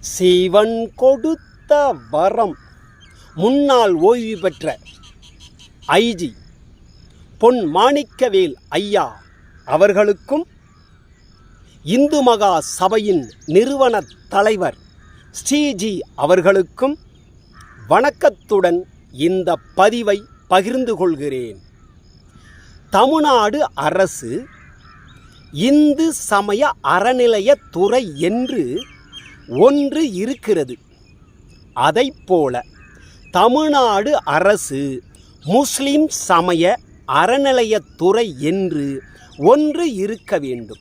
சிவன் கொடுத்த வரம் முன்னாள் ஓய்வு பெற்ற ஐஜி பொன் மாணிக்கவேல் ஐயா அவர்களுக்கும் இந்து மகா சபையின் நிறுவன தலைவர் ஸ்ரீஜி அவர்களுக்கும் வணக்கத்துடன் இந்த பதிவை பகிர்ந்து கொள்கிறேன். தமிழ்நாடு அரசு இந்து சமய அறநிலையத்துறை என்று ஒன்று இருக்கிறது. அதைப்போல தமிழ்நாடு அரசு முஸ்லிம் சமய அறநிலையத்துறை என்று ஒன்று இருக்க வேண்டும்.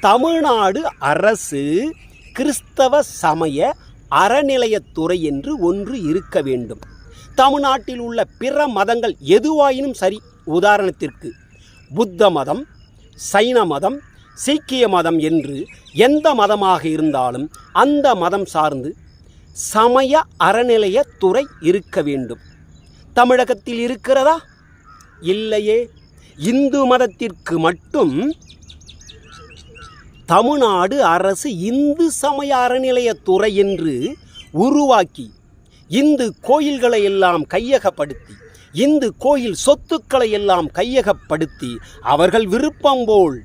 தமிழ்நாடு அரசு கிறிஸ்தவ சமய அறநிலையத்துறை என்று ஒன்று இருக்க வேண்டும். தமிழ்நாட்டில் உள்ள பிற மதங்கள் எதுவாயினும் சரி. உதாரணத்திற்கு புத்த மதம் சைன மதம் சீக்கிய மதம் என்று எந்த மதமாக இருந்தாலும் அந்த மதம் சார்ந்து சமய அறநிலையத்துறை இருக்க வேண்டும். தமிழகத்தில் இருக்கிறதா? இல்லையே. இந்து மதத்திற்கு மட்டும் தமிழ்நாடு அரசு இந்து சமய அறநிலையத்துறை என்று உருவாக்கி இந்து கோயில்களை எல்லாம் கையகப்படுத்தி இந்து கோயில் சொத்துக்களை எல்லாம் கையகப்படுத்தி அவர்கள் விருப்பம் போல்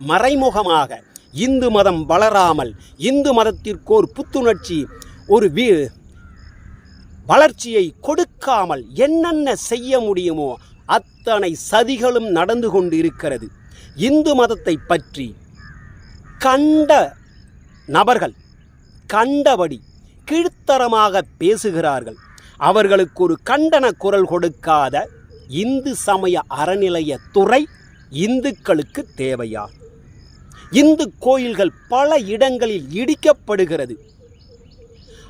மறைமுகமாக இந்து மதம் வளராமல் இந்து மதத்திற்கோர் புத்துணர்ச்சி ஒரு வீ வளர்ச்சியை கொடுக்காமல் என்னென்ன செய்ய முடியுமோ அத்தனை சதிகளும் நடந்து கொண்டு இருக்கிறது இந்து மதத்தை பற்றி கண்ட நபர்கள் கண்டபடி கீழ்த்தரமாக பேசுகிறார்கள். அவர்களுக்கு ஒரு கண்டன குரல் கொடுக்காத இந்து சமய அறநிலையத்துறை இந்துக்களுக்கு தேவையா? இந்து கோயில்கள் பல இடங்களில் இடிக்கப்படுகிறது.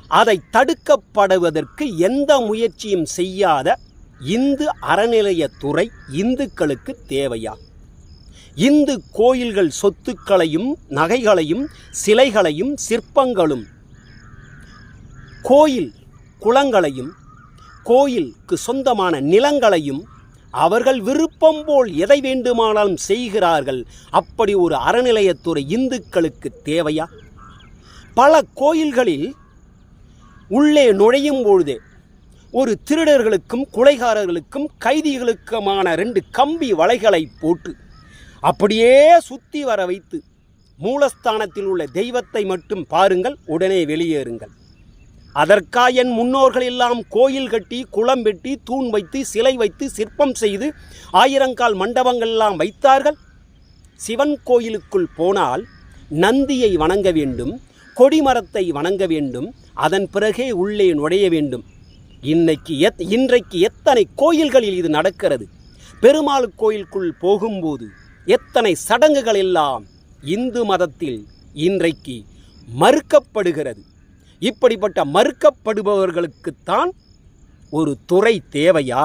அதை தடுக்கப்படுவதற்கு எந்த முயற்சியும் செய்யாத இந்து அறநிலையத்துறை இந்துக்களுக்கு தேவையா? இந்து கோயில்கள் சொத்துக்களையும் நகைகளையும் சிலைகளையும் சிற்பங்களும் கோயில் குளங்களையும் கோயிலுக்கு சொந்தமான நிலங்களையும் அவர்கள் விருப்பம் போல் எதை வேண்டுமானாலும் செய்கிறார்கள். அப்படி ஒரு அறநிலையத்துறை இந்துக்களுக்கு தேவையா? பல கோயில்களில் உள்ளே நுழையும் பொழுதே ஒரு திருடர்களுக்கும் கொலைகாரர்களுக்கும் கைதிகளுக்குமான ரெண்டு கம்பி வலைகளை போட்டு அப்படியே சுத்தி வர வைத்து மூலஸ்தானத்தில் உள்ள தெய்வத்தை மட்டும் பாருங்கள் உடனே வெளியேறுங்கள். அதற்கா என் முன்னோர்கள் எல்லாம் கோயில் கட்டி குளம் வெட்டி தூண் வைத்து சிலை வைத்து சிற்பம் செய்து ஆயிரங்கால் மண்டபங்கள் எல்லாம் வைத்தார்கள். சிவன் கோயிலுக்குள் போனால் நந்தியை வணங்க வேண்டும் கொடிமரத்தை வணங்க வேண்டும் அதன் பிறகே உள்ளே நுழைய வேண்டும். இன்னைக்கு எத் இன்றைக்கு எத்தனை கோயில்களில் இது நடக்கிறது? பெருமாள் கோயிலுக்குள் போகும்போது எத்தனை சடங்குகள் எல்லாம் இந்து மதத்தில் இன்றைக்கு மறுக்கப்படுகிறது? இப்படிப்பட்ட மறுக்கப்படுபவர்களுக்குத்தான் ஒரு துறை தேவையா?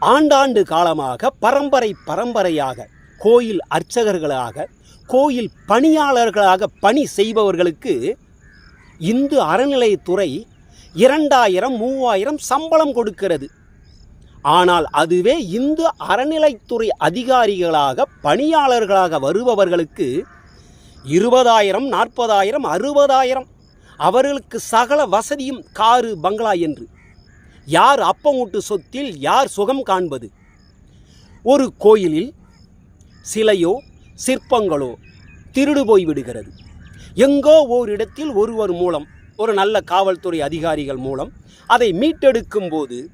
ஆண்டாண்டு காலமாக பரம்பரை பரம்பரையாக கோயில் அர்ச்சகர்களாக கோயில் பணியாளர்களாக பணி செய்பவர்களுக்கு இந்து அறநிலையத்துறை இரண்டாயிரம் மூவாயிரம் சம்பளம் கொடுக்கிறது. ஆனால் அதுவே இந்து அறநிலைத்துறை அதிகாரிகளாக பணியாளர்களாக வருபவர்களுக்கு இருபதாயிரம் நாற்பதாயிரம் அறுபதாயிரம். அவர்களுக்கு சகல வசதியும் காரு பங்களா என்று. யார் அப்பமூட்டு சொத்தில் யார் சுகம் காண்பது? ஒரு கோயிலில் சிலையோ சிற்பங்களோ திருடு போய் விடுகிறது. எங்கோ ஓரிடத்தில் ஒருவர் மூலம் ஒரு நல்ல காவல்துறை அதிகாரிகள் மூலம் அதை மீட்டெடுக்கும் போது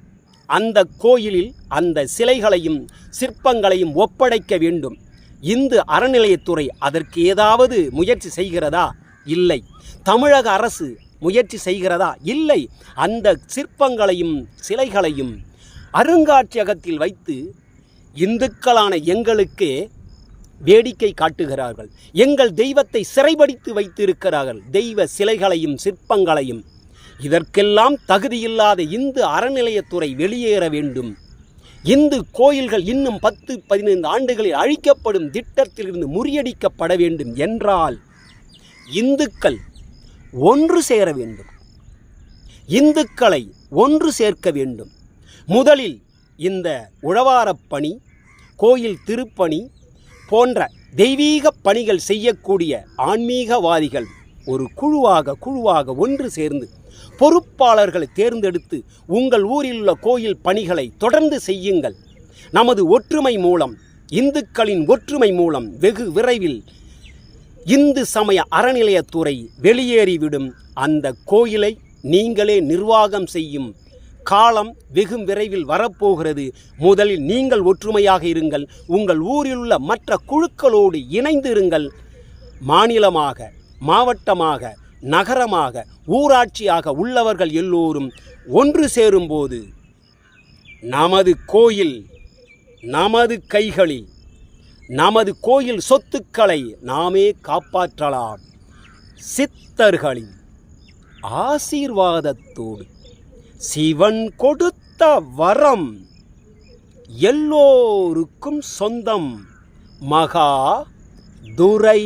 அந்த கோயிலில் அந்த சிலைகளையும் சிற்பங்களையும் ஒப்படைக்க வேண்டும். இந்து அறநிலையத்துறை அதற்கு ஏதாவது முயற்சி செய்கிறதா? இல்லை. தமிழக அரசு முயற்சி செய்கிறதா? இல்லை. அந்த சிற்பங்களையும் சிலைகளையும் அருங்காட்சியகத்தில் வைத்து இந்துக்களான எங்களுக்கே வேடிக்கை காட்டுகிறார்கள். எங்கள் தெய்வத்தை சிறைபடித்து வைத்திருக்கிறார்கள். தெய்வ சிலைகளையும் சிற்பங்களையும். இதற்கெல்லாம் தகுதியில்லாத இந்து அறநிலையத்துறை வெளியேற வேண்டும். இந்து கோயில்கள் இன்னும் பத்து பதினைந்து ஆண்டுகளில் அழிக்கப்படும் திட்டத்திலிருந்து முறியடிக்கப்பட வேண்டும் என்றால் இந்துக்கள் ஒன்று சேர வேண்டும். இந்துக்களை ஒன்று சேர்க்க வேண்டும். முதலில் இந்த உழவாரப் பணி கோயில் திருப்பணி போன்ற தெய்வீக பணிகள் செய்யக்கூடிய ஆன்மீகவாதிகள் ஒரு குழுவாக குழுவாக ஒன்று சேர்ந்து பொறுப்பாளர்களை தேர்ந்தெடுத்து உங்கள் ஊரில் உள்ள கோயில் பணிகளை தொடர்ந்து செய்யுங்கள். நமது ஒற்றுமை மூலம் இந்துக்களின் ஒற்றுமை மூலம் வெகு விரைவில் இந்து சமய அறநிலையத்துறை வெளியேறிவிடும் அந்த கோயிலை நீங்களே நிர்வாகம் செய்யும் காலம் வெகு விரைவில் வரப்போகிறது. முதலில் நீங்கள் ஒற்றுமையாக இருங்கள். உங்கள் ஊரில் உள்ள மற்ற குழுக்களோடு இணைந்து இருங்கள் மாநிலமாக மாவட்டமாக நகரமாக ஊராட்சியாக உள்ளவர்கள் எல்லோரும் ஒன்று சேரும்போது நமது கோயில் நமது கைகளில் நமது கோயில் சொத்துக்களை நாமே காப்பாற்றலாம். சித்தர்களின் ஆசீர்வாதத்தோடு சிவன் கொடுத்த வரம் எல்லோருக்கும் சொந்தம். மகா துரை.